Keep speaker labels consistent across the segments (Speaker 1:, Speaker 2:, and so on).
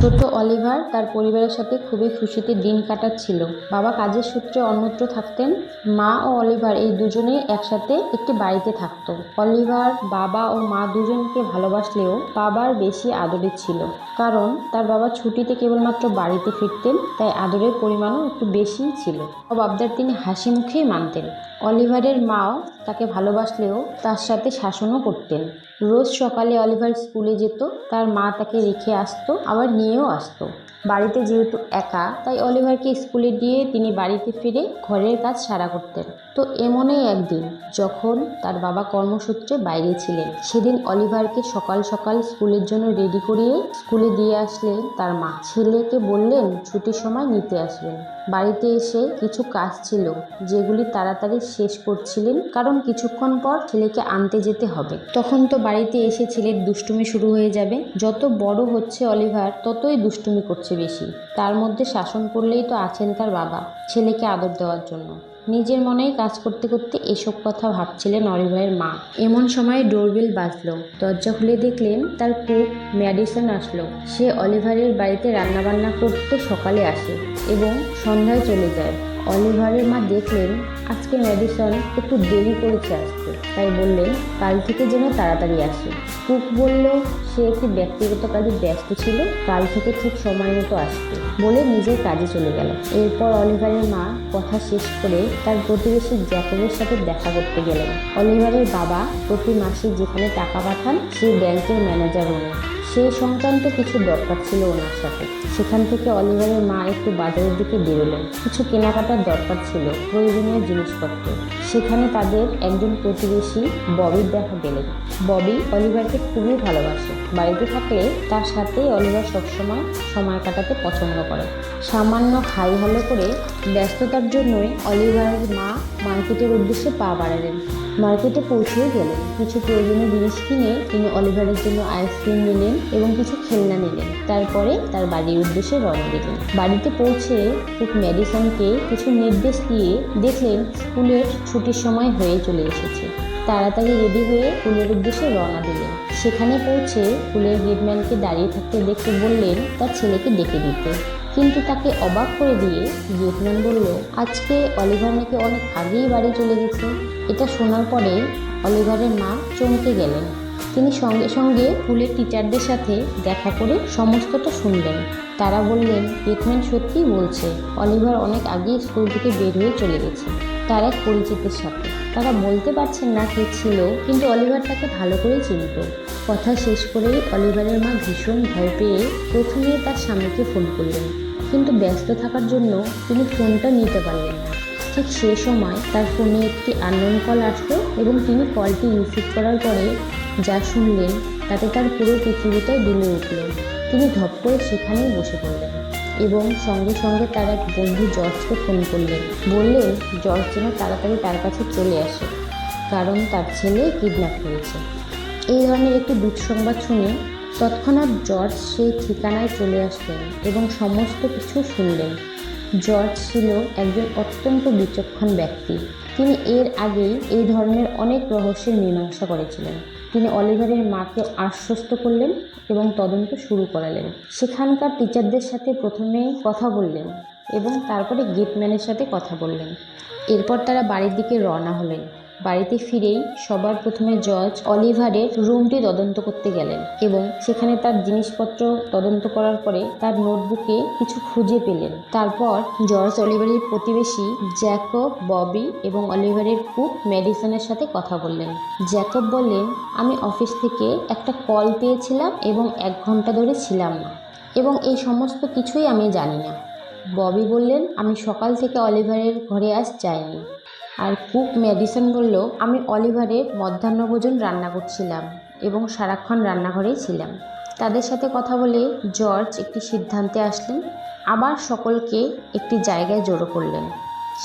Speaker 1: ছোট অলিভার, তার পরিবারের সাথে খুবই খুশিতে দিন কাটাচ্ছিল। বাবা কাজের সূত্রে অন্যত্র থাকতেন। মা ও অলিভার এই দুজনেই একসাথে একটি বাড়িতে থাকতো। অলিভার বাবা ও মা দুজনকে ভালোবাসলেও বাবার বেশি আদরের ছিল। কারণ তার বাবা ছুটিতে কেবলমাত্র বাড়িতে ফিরতেন, তাই আদরের পরিমাণও একটু বেশিই ছিল। সব আবদার তিনি হাসি মুখেই মানতেন। অলিভারের মাও তাকে ভালোবাসলেও তার সাথে শাসনও করতেন। রোজ সকালে অলিভার স্কুলে যেত, তার মা তাকে রেখে আসতো, আবার নিয়েও আসতো। বাড়িতে যেহেতু একা, তাই অলিভারকে স্কুলে দিয়ে তিনি বাড়িতে ফিরে ঘরের কাজ সারা করতেন। তো এমনই একদিন যখন তার বাবা কর্মসূত্রে বাইরে ছিলেন, সেদিন অলিভারকে সকাল সকাল স্কুলের জন্য রেডি করিয়ে স্কুলে দিয়ে আসলেন তার মা। ছেলেকে বললেন, ছুটির সময় নিতে আসবেন। বাড়িতে এসে কিছু কাজ ছিল, যেগুলি তাড়াতাড়ি শেষ করছিলেন, কারণ কিছুক্ষণ পর ছেলেকে আনতে যেতে হবে। তখন তো বাড়িতে এসে ছেলের দুষ্টুমি শুরু হয়ে যাবে। যত বড় হচ্ছে অলিভার, ততই দুষ্টুমি করছে। বেশি। তার মধ্যে শাসন করলেই তো আছেন তার বাবা, ছেলেকে আদর দেওয়ার জন্য। নিজের মনেই কাজ করতে করতে এসব কথা ভাবছিলেন অরিভাইয়ের মা। এমন সময় ডোরবেল বাজলো। দরজা খুলে দেখলেন তার কুক ম্যাডিসন আসলো। সে অলিভারের বাড়িতে রান্নাবান্না করতে সকালে আসে এবং সন্ধ্যায় চলে যায়। অলিভারের মা দেখলেন আজকে ম্যাডিসন একটু দেরি করেছে আসতে। তাই বললেন, কাল থেকে যেন তাড়াতাড়ি আসে। কুক বলল, সে একটি ব্যক্তিগত কাজে ব্যস্ত ছিল, কাল থেকে ঠিক সময় মতো আসবে বলে নিজের কাজে চলে গেল। এরপর অলিভারের মা কথা শেষ করে তার প্রতিবেশী জ্যাকবের সাথে দেখা করতে গেলেন। অলিভারের বাবা প্রতি মাসে যেখানে টাকা পাঠান সেই ব্যাংকের ম্যানেজার উনি সেই সংক্রান্ত কিছু দরকার ছিল ওনার সাথে। সেখান থেকে অলিভারের মা একটু বাজারের দিকে বেরোলেন। কিছু কেনাকাটার দরকার ছিল, প্রয়োজনীয় জিনিসপত্র। সেখানে তাদের একজন প্রতিবেশী ববির দেখা গেলেন। ববি অলিভারকে খুবই ভালোবাসে। বাড়িতে থাকলে তার সাথেই অলিভার সবসময় সময় কাটাতে পছন্দ করে। সামান্য হাই হ্যালো করে ব্যস্ততার জন্যই অলিভারের মা মার্কেটের উদ্দেশ্যে পা বাড়ালেন। মার্কেটে পৌঁছে গেলেন। কিছু প্রয়োজনীয় জিনিস কিনে তিনি অলিভারের জন্য আইসক্রিম নিলেন এবং কিছু খেলনা নিলেন। তারপরে তার বাড়ির উদ্দেশ্যে রওনা দিলেন। বাড়িতে পৌঁছে কুক ম্যাডিসনকে কিছু নির্দেশ দিয়ে দেখলেন স্কুলের ছুটির সময় হয়ে চলে এসেছে। তাড়াতাড়ি রেডি হয়ে স্কুলের উদ্দেশ্যে রওনা দিলেন। সেখানে পৌঁছে স্কুলের হেডম্যানকে দাঁড়িয়ে থাকতে দেখে বললেন, তার ছেলেকে ডেকে দিতে। কিন্তু তাকে অবাক করে দিয়ে গেটম্যান বলল, আজকে অলিভার নাকি অনেক আগেই বাড়ি চলে গেছে। এটা শোনার পরে অলিভারের মা চমকে গেলেন। তিনি সঙ্গে সঙ্গে স্কুলের টিচারদের সাথে দেখা করে সমস্তটা শুনলেন। তারা বললেন গেটম্যান সত্যিই বলছে, অলিভার অনেক আগেই স্কুল থেকে বের হয়ে চলে গেছে। তার এক পরিচিতের সাথে। তারা বলতে পারছেন না কে ছিল, কিন্তু অলিভার তাকে ভালো করে চিনত। কথা শেষ করেই অলিভারের মা ভীষণ ভয় পেয়ে প্রথমে তার স্বামীকে ফোন করলেন। কিন্তু ব্যস্ত থাকার জন্য তিনি ফোনটা নিতে পারলেন না। ঠিক সে সময় তার ফোনে একটি আননোন কল আসলো এবং তিনি কলটি রিসিভ করার পরে যা শুনলেন তাতে তার পুরো পৃথিবীটাই দুলে উঠল। তিনি ধপ করে সেখানেই বসে পড়লেন। এবং সঙ্গে সঙ্গে তার এক বন্ধু জর্জকে ফোন করলেন বললেন জর্জ যেন তাড়াতাড়ি তার কাছে চলে আসে, কারণ তার ছেলে কিডন্যাপ হয়েছে এই ধরনের একটি দুঃসংবাদ শুনে তৎক্ষণাৎ জর্জ সেই ঠিকানায় চলে আসলেন এবং সমস্ত কিছু শুনলেন। জর্জ ছিল একজন অত্যন্ত বিচক্ষণ ব্যক্তি। তিনি এর আগেই এই ধরনের অনেক রহস্যের মীমাংসা করেছিলেন। তিনি অলিভারের মাকে আশ্বস্ত করলেন এবং তদন্ত শুরু করালেন। সেখানকার টিচারদের সাথে প্রথমে কথা বললেন এবং তারপরে গেটম্যানের সাথে কথা বললেন। এরপর তারা বাড়ির দিকে রওনা হলেন। বাড়িতে ফিরেই সবার প্রথমে জর্জ অলিভারের রুমটি তদন্ত করতে গেলেন এবং সেখানে তার জিনিসপত্র তদন্ত করার পরে তার নোটবুকে কিছু খুঁজে পেলেন। তারপর জর্জ অলিভারের প্রতিবেশী জ্যাকব, ববি এবং অলিভারের কুক মেডিসনের সাথে কথা বললেন। জ্যাকব বললেন, আমি অফিস থেকে একটা কল পেয়েছিলাম এবং এক ঘণ্টা ধরে ছিলাম না এবং এই সমস্ত কিছুই আমি জানি না। ববি বললেন, আমি সকাল থেকে অলিভারের ঘরে আজ যাইনি। আর কুক ম্যাডিসন বলল, আমি অলিভারের মধ্যাহ্নভোজন রান্না করছিলাম এবং সারাক্ষণ রান্নাঘরেই ছিলাম। তাদের সাথে কথা বলে জর্জ একটি সিদ্ধান্তে আসলেন, আবার সকলকে একটি জায়গায় জড়ো করলেন।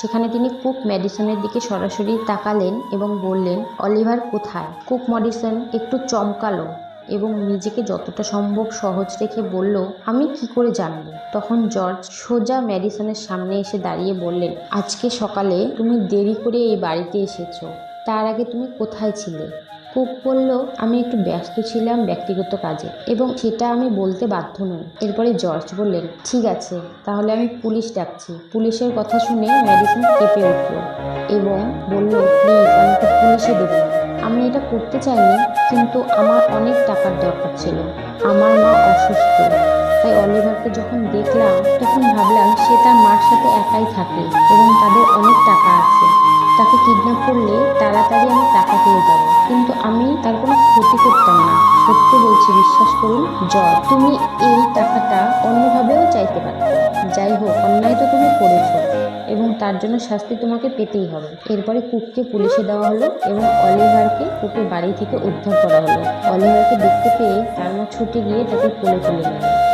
Speaker 1: সেখানে তিনি কুক ম্যাডিসনের দিকে সরাসরি তাকালেন এবং বললেন, অলিভার কোথায়? কুক মডিসন একটু চমকালো। এবং নিজেকে যতটা সম্ভব সহজ রেখে বলল, আমি কি করে জানব? তখন জর্জ সোজা ম্যাডিসনের সামনে এসে দাঁড়িয়ে বললেন, আজকে সকালে তুমি দেরি করে এই বাড়িতে এসেছ। তার আগে তুমি কোথায় ছিলে? কুক বলল, আমি একটু ব্যস্ত ছিলাম ব্যক্তিগত কাজে এবং সেটা আমি বলতে বাধ্য নই। এরপরে জর্জ বললেন, ঠিক আছে, তাহলে আমি পুলিশ ডাকছি। পুলিশের কথা শুনে মেডিসিন কেঁপে উঠল এবং বলল, প্লিজ, আমাকে পুলিশে দেবে না আমি এটা করতে চাইনি, কিন্তু আমার অনেক টাকার দরকার ছিল। আমার মা অসুস্থ। তাই অলিভারকে যখন দেখলাম, তখন ভাবলাম সে তার মার সাথে একাই থাকে এবং তাদের অনেক টাকা আছে। তাকে কিডন্যাপ করলে তাড়াতাড়ি আমি টাকা বলছি বিশ্বাস করুন জয় তুমি এই টাকাটা অন্যভাবেও চাইতে পারো। যাই হোক, অন্যায় তো তুমি করেছ এবং তার জন্য শাস্তি তোমাকে পেতেই হবে। এরপরে কুককে পুলিশে দেওয়া হলো এবং অলিভারকে কুকের বাড়ি থেকে উদ্ধার করা হলো। অলিভারকে দেখতে পেয়ে তার মা ছুটে গিয়ে তাকে কোলে তুলে নেয়।